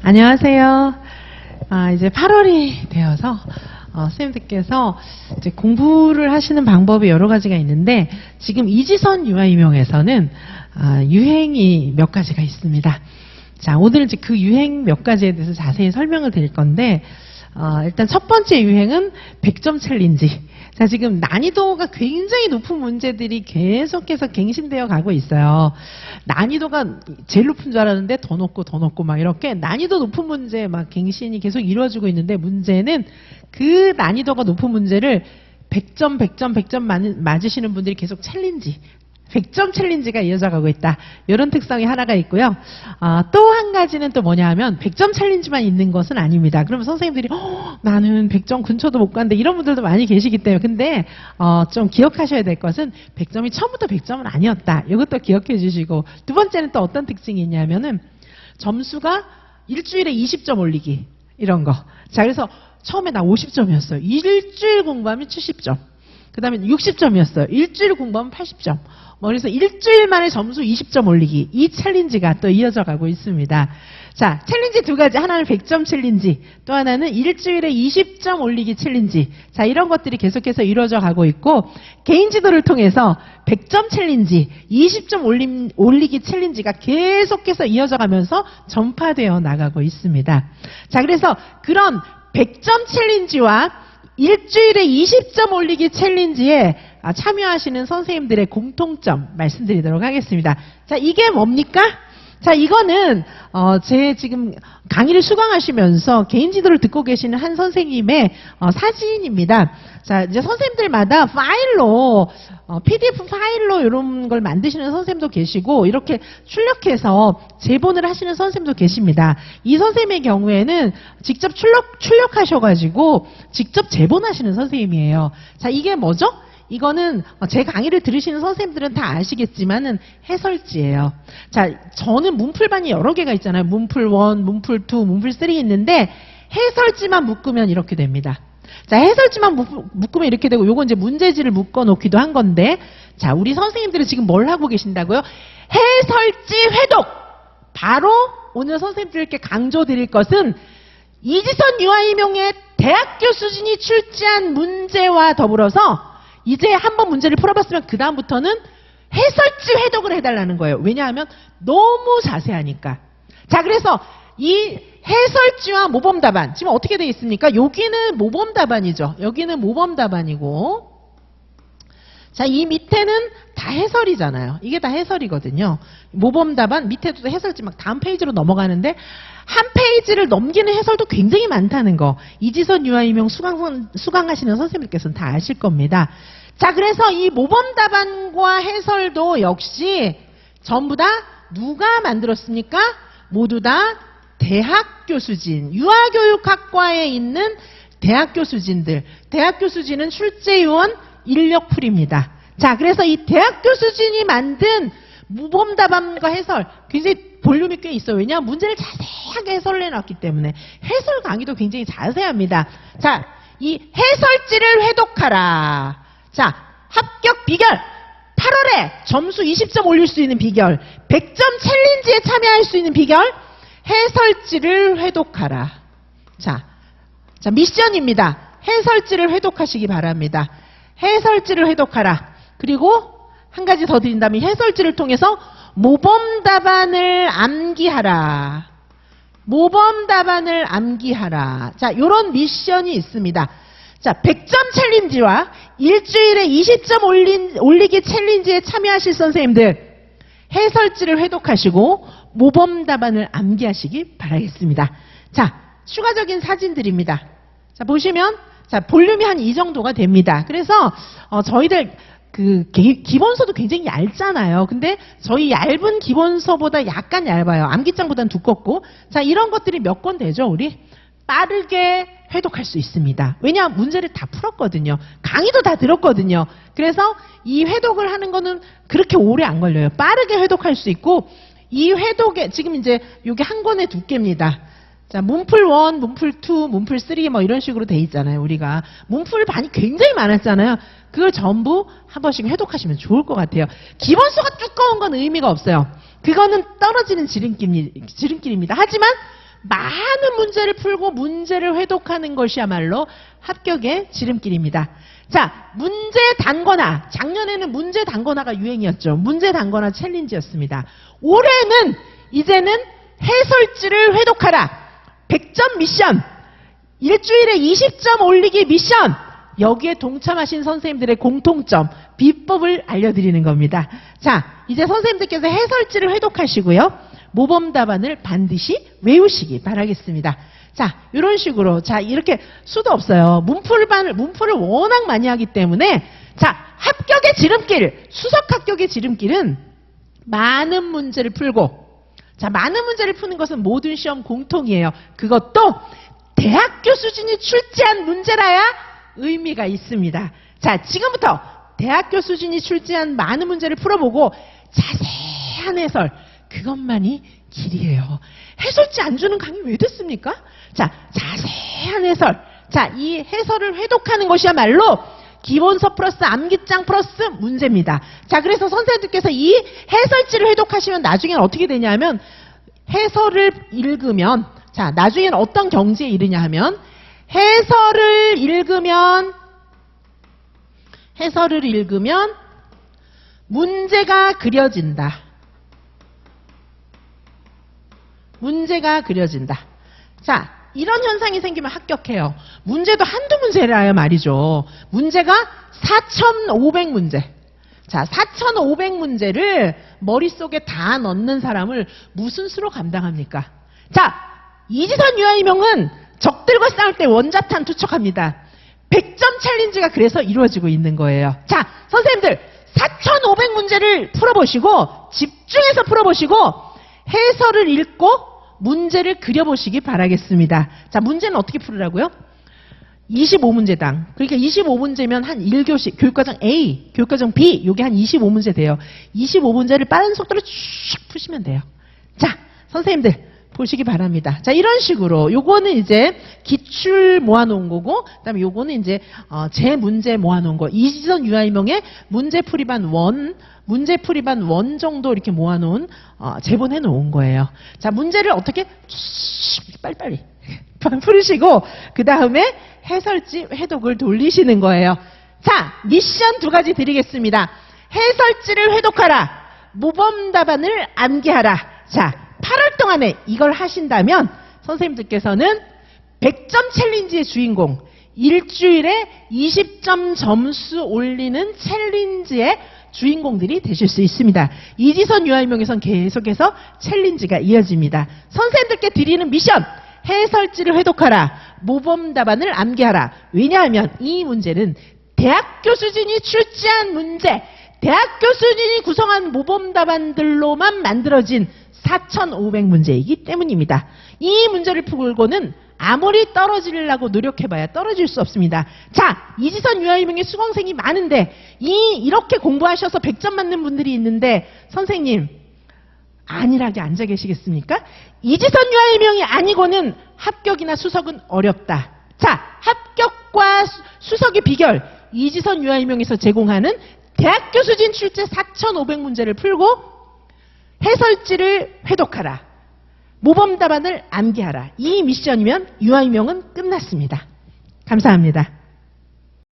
안녕하세요. 아, 이제 8월이 되어서 어, 선생님들께서 이제 공부를 하시는 방법이 여러 가지가 있는데 지금 이지선 유아임용에서는 아, 유행이 몇 가지가 있습니다. 자, 오늘 이제 그 유행 몇 가지에 대해서 자세히 설명을 드릴 건데 어, 일단 첫 번째 유행은 100점 챌린지. 자, 지금 난이도가 굉장히 높은 문제들이 계속해서 갱신되어 가고 있어요. 난이도가 제일 높은 줄 알았는데 더 높고 더 높고 막 이렇게 난이도 높은 문제 막 갱신이 계속 이루어지고 있는데 문제는 그 난이도가 높은 문제를 100점, 100점, 100점 맞으시는 분들이 계속 챌린지, 100점 챌린지가 이어져 가고 있다. 이런 특성이 하나가 있고요. 아, 또한 가지는 또 뭐냐 하면 100점 챌린지만 있는 것은 아닙니다. 그러면 선생님들이 "허, 나는 100점 근처도 못 갔는데 이런 분들도 많이 계시기 때문에 근데 어, 좀 기억하셔야 될 것은 100점이 처음부터 100점은 아니었다. 이것도 기억해 주시고 두 번째는 또 어떤 특징이 있냐면은 점수가 일주일에 20점 올리기 이런 거. 자 그래서 처음에 나 50점이었어요. 일주일 공부하면 70점. 그 다음에 60점이었어요. 일주일 공부하면 80점. 뭐 그래서 일주일 만에 점수 20점 올리기. 이 챌린지가 또 이어져 가고 있습니다. 자, 챌린지 두 가지. 하나는 100점 챌린지. 또 하나는 일주일에 20점 올리기 챌린지. 자, 이런 것들이 계속해서 이루어져 가고 있고, 개인 지도를 통해서 100점 챌린지, 20점 올림, 올리기 챌린지가 계속해서 이어져 가면서 전파되어 나가고 있습니다. 자, 그래서 그런 100점 챌린지와 일주일에 20점 올리기 챌린지에 아, 참여하시는 선생님들의 공통점 말씀드리도록 하겠습니다. 자, 이게 뭡니까? 자, 이거는 어, 제 지금 강의를 수강하시면서 개인 지도를 듣고 계시는 한 선생님의 어, 사진입니다. 자, 이제 선생님들마다 파일로 어, PDF 파일로 이런 걸 만드시는 선생님도 계시고 이렇게 출력해서 제본을 하시는 선생님도 계십니다. 이 선생님의 경우에는 직접 출력 출력하셔 가지고 직접 제본하시는 선생님이에요. 자, 이게 뭐죠? 이거는 제 강의를 들으시는 선생님들은 다 아시겠지만은 해설지예요. 자, 저는 문풀반이 여러 개가 있잖아요. 문풀 1, 문풀 2, 문풀 3 있는데 해설지만 묶으면 이렇게 됩니다. 자, 해설지만 묶- 묶으면 이렇게 되고 요건 이제 문제지를 묶어 놓기도 한 건데 자, 우리 선생님들은 지금 뭘 하고 계신다고요? 해설지 회독. 바로 오늘 선생님들께 강조 드릴 것은 이지선 유아임용의 대학교 수준이 출제한 문제와 더불어서 이제 한번 문제를 풀어봤으면 그 다음부터는 해설지 회독을 해달라는 거예요. 왜냐하면 너무 자세하니까. 자, 그래서 이 해설지와 모범 답안 지금 어떻게 되어 있습니까? 여기는 모범 답안이죠. 여기는 모범 답안이고 자, 이 밑에는 다 해설이잖아요. 이게 다 해설이거든요. 모범 답안 밑에도 해설지 막 다음 페이지로 넘어가는데 한 페이지를 넘기는 해설도 굉장히 많다는 거. 이지선 유아임용 수강, 수강하시는 선생님께서는 다 아실 겁니다. 자, 그래서 이 모범 답안과 해설도 역시 전부 다 누가 만들었습니까? 모두 다 대학 교 수진, 유아교육학과에 있는 대학 교 수진들. 대학 교 수진은 출제요원 인력풀입니다. 자, 그래서 이 대학 교 수진이 만든 무범 답안과 해설 굉장히 볼륨이 꽤 있어요. 왜냐하면 문제를 자세하게 해설을 해놨기 때문에 해설 강의도 굉장히 자세합니다. 자, 이 해설지를 회독하라. 자, 합격 비결. 8월에 점수 20점 올릴 수 있는 비결. 100점 챌린지에 참여할 수 있는 비결. 해설지를 회독하라. 자, 자, 미션입니다. 해설지를 회독하시기 바랍니다. 해설지를 회독하라. 그리고 한 가지 더 드린다면 해설지를 통해서 모범 답안을 암기하라. 모범 답안을 암기하라. 자, 요런 미션이 있습니다. 자, 100점 챌린지와 일주일에 20점 올린, 올리기 챌린지에 참여하실 선생님들, 해설지를 회독하시고 모범 답안을 암기하시기 바라겠습니다. 자, 추가적인 사진들입니다. 자, 보시면 자, 볼륨이 한 이 정도가 됩니다. 그래서 어, 저희들 그 기- 기본서도 굉장히 얇잖아요. 근데 저희 얇은 기본서보다 약간 얇아요. 암기장보다는 두껍고. 자, 이런 것들이 몇 권 되죠, 우리? 빠르게 회독할 수 있습니다. 왜냐 문제를 다 풀었거든요. 강의도 다 들었거든요. 그래서 이 회독을 하는 거는 그렇게 오래 안 걸려요. 빠르게 회독할 수 있고 이 회독에 지금 이제 이게 한 권의 두께입니다. 자, 문풀 1, 문풀 2, 문풀 3 뭐 이런 식으로 돼 있잖아요, 우리가. 문풀 반이 굉장히 많았잖아요. 그걸 전부 한 번씩 회독하시면 좋을 것 같아요. 기본서가 두꺼운 건 의미가 없어요. 그거는 떨어지는 지름길, 지름길입니다. 하지만 많은 문제를 풀고 문제를 회독하는 것이야말로 합격의 지름길입니다. 자, 문제 단거나 작년에는 문제 단거나가 유행이었죠. 문제 단거나 챌린지였습니다. 올해는 이제는 해설지를 회독하라. 100점 미션. 일주일에 20점 올리기 미션. 여기에 동참하신 선생님들의 공통점, 비법을 알려드리는 겁니다. 자, 이제 선생님들께서 해설지를 회독하시고요. 모범 답안을 반드시 외우시기 바라겠습니다. 자, 이런 식으로. 자, 이렇게 수도 없어요. 문풀반을, 문풀을 워낙 많이 하기 때문에, 자, 합격의 지름길, 수석 합격의 지름길은 많은 문제를 풀고, 자, 많은 문제를 푸는 것은 모든 시험 공통이에요. 그것도 대학교 수준이 출제한 문제라야 의미가 있습니다. 자, 지금부터 대학교 수준이 출제한 많은 문제를 풀어보고 자세한 해설, 그것만이 길이에요. 해설지 안 주는 강의 왜 됐습니까? 자, 자세한 해설. 자, 이 해설을 회독하는 것이야말로 기본서 플러스 암기장 플러스 문제입니다. 자, 그래서 선생님들께서 이 해설지를 회독하시면 나중에는 어떻게 되냐면 해설을 읽으면 자, 나중에는 어떤 경지에 이르냐 하면 해설을 읽으면 해설을 읽으면 문제가 그려진다. 문제가 그려진다. 자, 이런 현상이 생기면 합격해요. 문제도 한두 문제라야 말이죠. 문제가 4,500문제. 자, 4,500문제를 머릿속에 다 넣는 사람을 무슨 수로 감당합니까? 자, 이지선 유아이명은 적들과 싸울 때 원자탄 투척합니다. 100점 챌린지가 그래서 이루어지고 있는 거예요. 자, 선생님들, 4,500문제를 풀어보시고, 집중해서 풀어보시고, 해설을 읽고, 문제를 그려보시기 바라겠습니다. 자, 문제는 어떻게 풀으라고요? 25문제당. 그러니까 25문제면 한 1교시, 교육과정 A, 교육과정 B, 요게 한 25문제 돼요. 25문제를 빠른 속도로 쭉 푸시면 돼요. 자, 선생님들, 보시기 바랍니다. 자, 이런 식으로, 요거는 이제 기출 모아놓은 거고, 그 다음에 요거는 이제, 어, 제 문제 모아놓은 거. 이지선 유아이명의 문제 풀이반 원, 문제 풀이반 원 정도 이렇게 모아놓은, 어, 제본해 놓은 거예요. 자, 문제를 어떻게, 쭉 빨리빨리. 풀으시고, 그 다음에 해설지 회독을 돌리시는 거예요. 자, 미션 두 가지 드리겠습니다. 해설지를 회독하라. 모범 답안을 암기하라. 자, 8월 동안에 이걸 하신다면 선생님들께서는 100점 챌린지의 주인공, 일주일에 20점 점수 올리는 챌린지의 주인공들이 되실 수 있습니다. 이지선 유아이명에선 계속해서 챌린지가 이어집니다. 선생님들께 드리는 미션, 해설지를 회독하라. 모범 답안을 암기하라. 왜냐하면 이 문제는 대학교 수준이 출제한 문제, 대학교 수준이 구성한 모범 답안들로만 만들어진 4,500문제이기 때문입니다. 이 문제를 풀고는 아무리 떨어지려고 노력해봐야 떨어질 수 없습니다. 자, 이지선 유아이명의 수강생이 많은데 이 이렇게 공부하셔서 100점 맞는 분들이 있는데 선생님 안일하게 앉아 계시겠습니까? 이지선 유아이명이 아니고는 합격이나 수석은 어렵다. 자, 합격과 수- 수석의 비결 이지선 유아이명에서 제공하는 대학교 수준 출제 4,500문제를 풀고 해설지를 회독하라. 모범 답안을 암기하라. 이 미션이면 유아이명은 끝났습니다. 감사합니다.